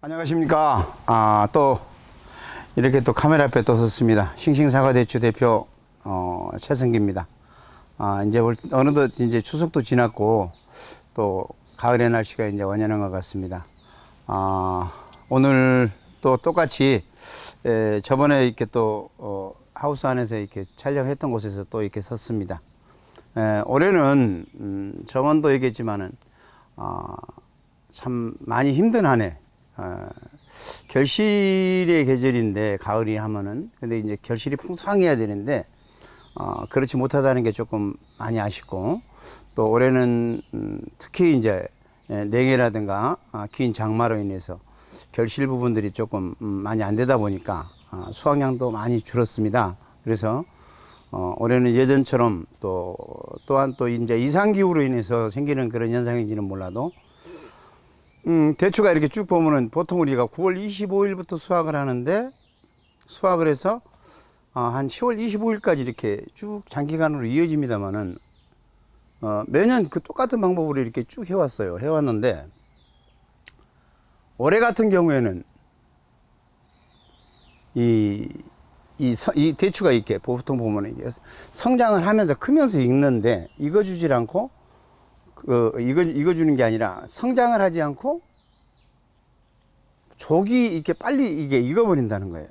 안녕하십니까. 아, 또 이렇게 또 카메라 앞에 또 섰습니다. 싱싱사과 대추 대표 어, 최승기입니다. 아, 이제 올- 어느덧 이제 추석도 지났고 또 가을의 날씨가 이제 완연한 것 같습니다. 아, 오늘 또 똑같이 에, 저번에 이렇게 또 어, 하우스 안에서 이렇게 촬영했던 곳에서 또 이렇게 섰습니다. 에, 올해는 음, 저번도 얘기했지만은 아, 참 많이 힘든 한 해. 어, 결실의 계절인데 가을이 하면은 근데 이제 결실이 풍성해야 되는데 어, 그렇지 못하다는 게 조금 많이 아쉽고 또 올해는 음, 특히 이제 예, 냉해라든가 아, 긴 장마로 인해서 결실 부분들이 조금 음, 많이 안 되다 보니까 아, 수확량도 많이 줄었습니다. 그래서 어, 올해는 예전처럼 또 또한 또 이제 이상 기후로 인해서 생기는 그런 현상인지는 몰라도 음, 대추가 이렇게 쭉 보면은 보통 우리가 9월 25일부터 수확을 하는데 수확을 해서 어, 한 10월 25일까지 이렇게 쭉 장기간으로 이어집니다만은 어, 매년 그 똑같은 방법으로 이렇게 쭉 해왔어요. 해왔는데 올해 같은 경우에는 이, 이, 서- 이 대추가 이렇게 보통 보면 이게 성장을 하면서 크면서 익는데 익어주질 않고 그 이거 이거 주는 게 아니라 성장을 하지 않고 족이 이렇게 빨리 이게 익어버린다는 거예요.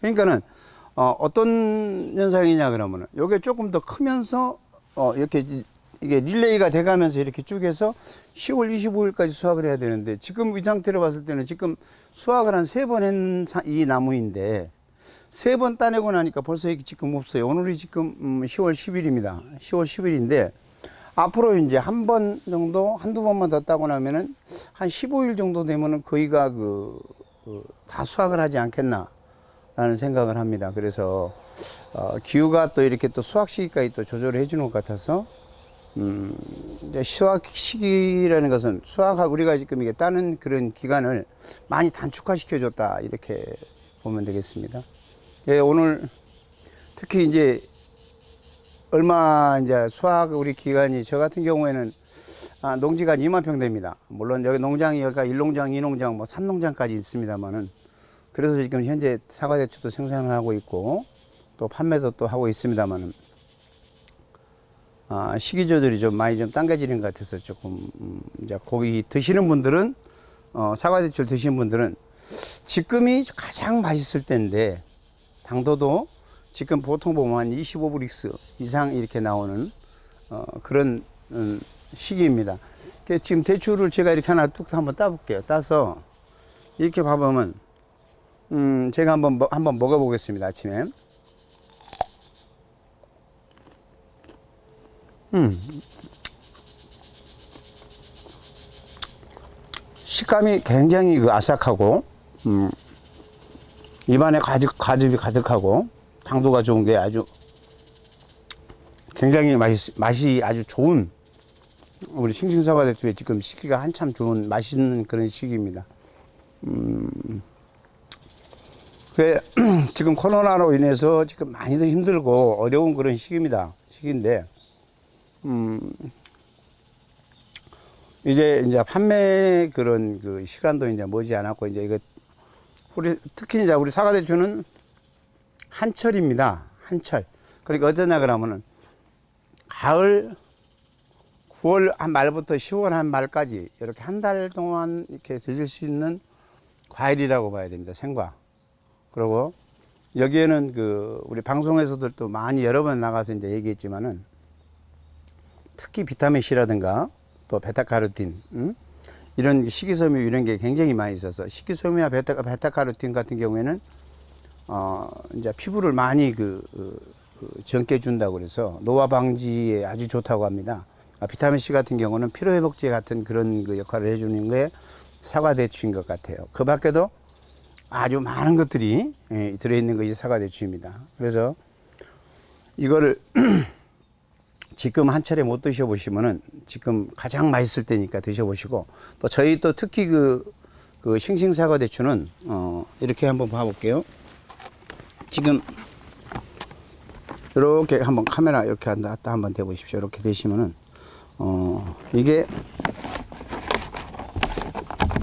그러니까는 어, 어떤 현상이냐 그러면은 요게 조금 더 크면서 어, 이렇게 이- 이게 릴레이가 돼가면서 이렇게 쭉 해서 10월 25일까지 수확을 해야 되는데 지금 이 상태로 봤을 때는 지금 수확을 한 세 번 한 이 나무인데 세 번 따내고 나니까 벌써 이게 지금 없어요. 오늘이 지금 음, 10월 10일입니다. 10월 10일인데 앞으로 이제 한 번 정도 한두 번만 더 따고 나면은 한 15일 정도 되면은 거의가 그, 그, 다 수확을 하지 않겠나 라는 생각을 합니다. 그래서 어, 기후가 또 이렇게 또 수확 시기까지 또 조절을 해주는 것 같아서 음, 이제 수확 시기라는 것은 수확하고 우리가 지금 이게 따는 그런 기간을 많이 단축화시켜 줬다 이렇게 보면 되겠습니다. 예, 오늘 특히 이제 얼마 이제 수확 우리 기간이 저 같은 경우에는 아, 농지가 한 2만 평 됩니다. 물론 여기 농장이 여기가 1농장, 2농장, 뭐 3농장까지 있습니다만은 그래서 지금 현재 사과 대추도 생산을 하고 있고 또 판매도 또 하고 있습니다만은 아, 조절이 좀 많이 좀 당겨지는 것 같아서 조금 음, 이제 고기 드시는 분들은 어, 사과 대추를 드시는 분들은 지금이 가장 맛있을 때인데 당도도 지금 보통 보면 한 25브릭스 이상 이렇게 나오는 어, 그런 음, 시기입니다. 그 지금 대추를 제가 이렇게 하나 뚝 한번 따볼게요. 따서 이렇게 봐보면 음, 제가 한번 먹- 한번 먹어보겠습니다. 아침에. 음. 식감이 굉장히 그 아삭하고 음, 입안에 가득 가즙이 가득하고 당도가 좋은 게 아주 굉장히 맛이 맛이 아주 좋은 우리 싱싱사과 대추의 지금 시기가 한참 좋은 맛있는 그런 시기입니다. 음, 그 지금 코로나로 인해서 지금 많이들 힘들고 어려운 그런 시기입니다. 시기인데 음, 이제 이제 판매 그런 그 시간도 이제 머지 않았고 이제 이거 우리 특히 이제 우리 사과 대추는 한철입니다. 한철. 그러니까 어쩌냐 그러면은 가을 9월 한 말부터 10월 한 말까지 이렇게 한 달 동안 이렇게 드실 수 있는 과일이라고 봐야 됩니다. 생과. 그리고 여기에는 그 우리 방송에서도 또 많이 여러 번 나가서 이제 얘기했지만은 특히 비타민 C라든가 또 베타카로틴 음? 이런 식이섬유 이런 게 굉장히 많이 있어서 식이섬유와 베타, 베타카로틴 같은 경우에는 어 이제 피부를 많이 그, 그, 그 젊게 준다고 그래서 노화 방지에 아주 좋다고 합니다. 아, 비타민 C 같은 경우는 피로 회복제 같은 그런 그 역할을 해주는 게 사과 대추인 것 같아요. 그 밖에도 아주 많은 것들이 예, 들어있는 것이 사과 대추입니다. 그래서 이거를 지금 한 차례 못 드셔보시면은 지금 가장 맛있을 때니까 드셔보시고 또 저희 또 특히 그, 그 싱싱사과 대추는 어 이렇게 한번 봐볼게요. 지금 이렇게 한번 카메라 이렇게 한다 한번 대보십시오. 이렇게 되시면은 어 이게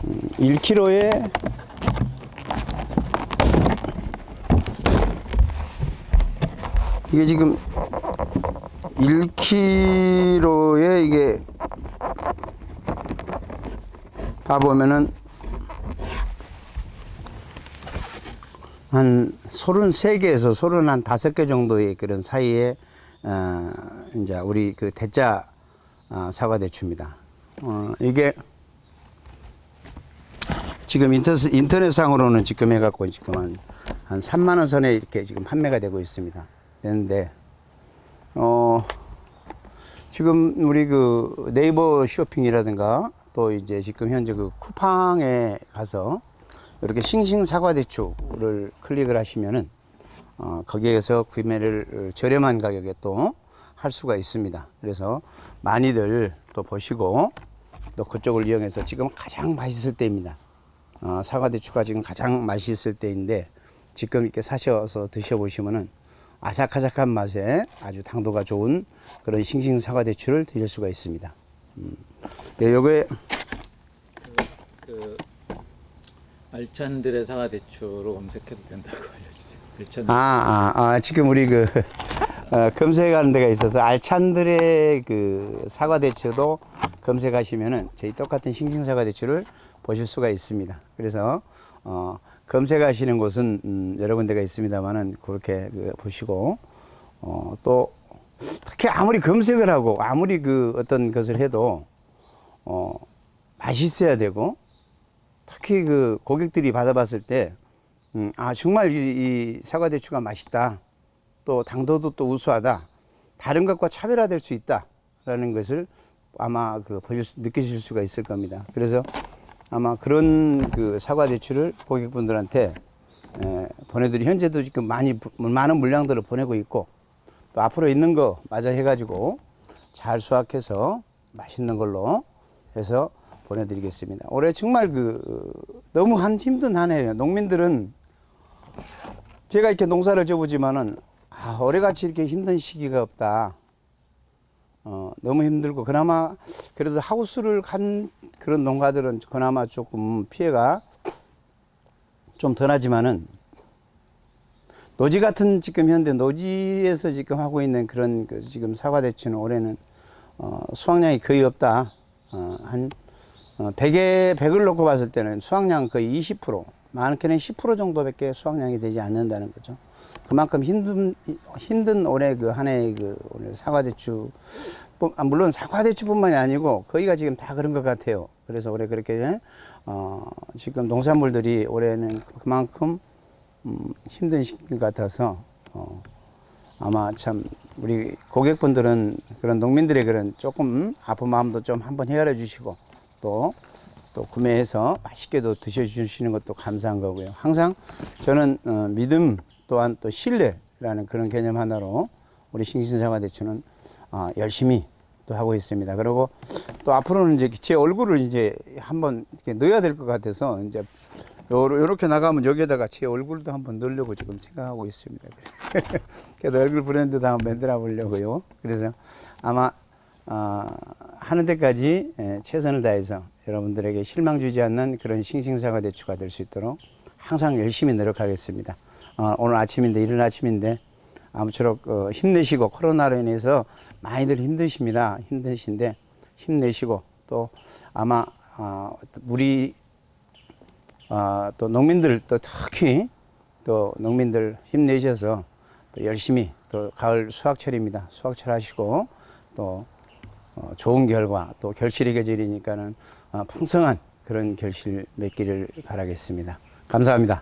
음, 1kg에 이게 지금 1kg에 이게 봐 보면은 한 33개에서 35개 정도의 그런 사이에 어, 이제 우리 그 대자 어, 사과 대추입니다. 어, 이게 지금 인터넷, 인터넷상으로는 지금 해갖고 지금 한, 한 3만 원 선에 이렇게 지금 판매가 되고 있습니다. 되는데, 어, 지금 우리 그 네이버 쇼핑이라든가 또 이제 지금 현재 그 쿠팡에 가서 이렇게 싱싱 사과 대추를 클릭을 하시면은 어, 거기에서 구매를 저렴한 가격에 또 할 수가 있습니다. 그래서 많이들 또 보시고 또 그쪽을 이용해서 지금 가장 맛있을 때입니다. 어, 사과 대추가 지금 가장 맛있을 때인데 지금 이렇게 사셔서 드셔보시면은 아삭아삭한 맛에 아주 당도가 좋은 그런 싱싱 사과 대추를 드실 수가 있습니다. 음. 네, 요게 그 알찬들의 사과 대추로 검색해도 된다고 알려주세요. 알찬 아, 아, 아, 지금 우리 그, 어, 검색하는 데가 있어서 알찬들의 그 사과 대추도 검색하시면은 저희 똑같은 싱싱 사과 대추를 보실 수가 있습니다. 그래서, 어, 검색하시는 곳은, 음, 여러 군데가 있습니다만은 그렇게 그 보시고, 어, 또, 특히 아무리 검색을 하고 아무리 그 어떤 것을 해도, 어, 맛있어야 되고, 특히 그 고객들이 받아봤을 때, 음, 아, 정말 이, 이 사과대추가 맛있다. 또 당도도 또 우수하다. 다른 것과 차별화될 수 있다. 라는 것을 아마 그 느끼실 수가 있을 겁니다. 그래서 아마 그런 그 사과대추를 고객분들한테 에, 보내드리, 현재도 지금 많이, 부- 많은 물량들을 보내고 있고 또 앞으로 있는 거 마저 해가지고 잘 수확해서 맛있는 걸로 해서 보내드리겠습니다. 올해 정말 그 너무 한 힘든 한 해예요. 농민들은 제가 이렇게 농사를 져보지만은 아, 올해같이 이렇게 힘든 시기가 없다. 어, 너무 힘들고 그나마 그래도 하우스를 간 그런 농가들은 그나마 조금 피해가 좀 덜하지만은 노지 같은 지금 현대 노지에서 지금 하고 있는 그런 그 지금 사과 대추는 올해는 어, 수확량이 거의 없다. 어, 한 어, 100에 100을 놓고 봤을 때는 수확량 거의 20% 많게는 10% 정도밖에 수확량이 되지 않는다는 거죠. 그만큼 힘든 힘든 올해 그 한 해의 그 올해 사과 대추 아, 물론 사과 대추뿐만이 아니고 거의가 지금 다 그런 것 같아요. 그래서 올해 그렇게 어, 지금 농산물들이 올해는 그만큼 음, 힘든 시기 같아서 어, 아마 참 우리 고객분들은 그런 농민들의 그런 조금 아픈 마음도 좀 한번 헤아려 주시고 또 또 구매해서 맛있게도 드셔주시는 것도 감사한 거고요. 항상 저는 어, 믿음 또한 또 신뢰라는 그런 개념 하나로 우리 싱싱사과 대추는 어, 열심히 또 하고 있습니다. 그리고 또 앞으로는 이제 제 얼굴을 이제 한번 이렇게 넣어야 될 것 같아서 이제 요렇게 나가면 여기에다가 제 얼굴도 한번 넣으려고 지금 생각하고 있습니다. 그래도 얼굴 브랜드도 한번 만들어 보려고요. 그래서 아마 어, 하는 데까지 예, 최선을 다해서 여러분들에게 실망 주지 않는 그런 싱싱사과 대추가 될 수 있도록 항상 열심히 노력하겠습니다. 어, 오늘 아침인데 이른 아침인데 아무쪼록 어, 힘내시고 코로나로 인해서 많이들 힘드십니다. 힘드신데 힘내시고 또 아마 어, 우리 어, 또 농민들 또 특히 또 농민들 힘내셔서 또 열심히 또 가을 수확철입니다. 수확철 하시고 또 어, 좋은 결과 또 결실의 계절이니까는 어, 풍성한 그런 결실 맺기를 바라겠습니다. 감사합니다.